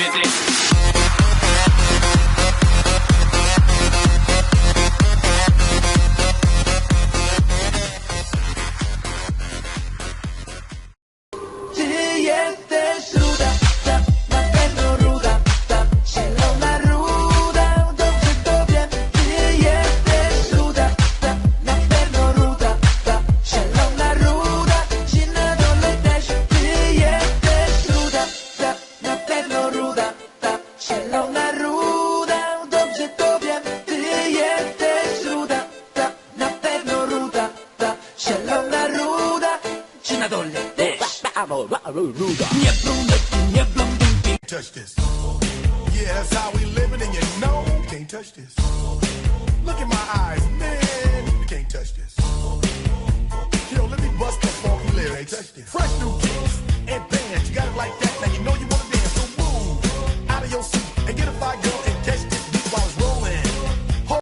admit blondynki, nie blondynki. touch this. Yeah, that's how we living, and you know you can't touch this. Look in my eyes, man, you can't touch this. Yo, let me bust that funky lyrics. Fresh new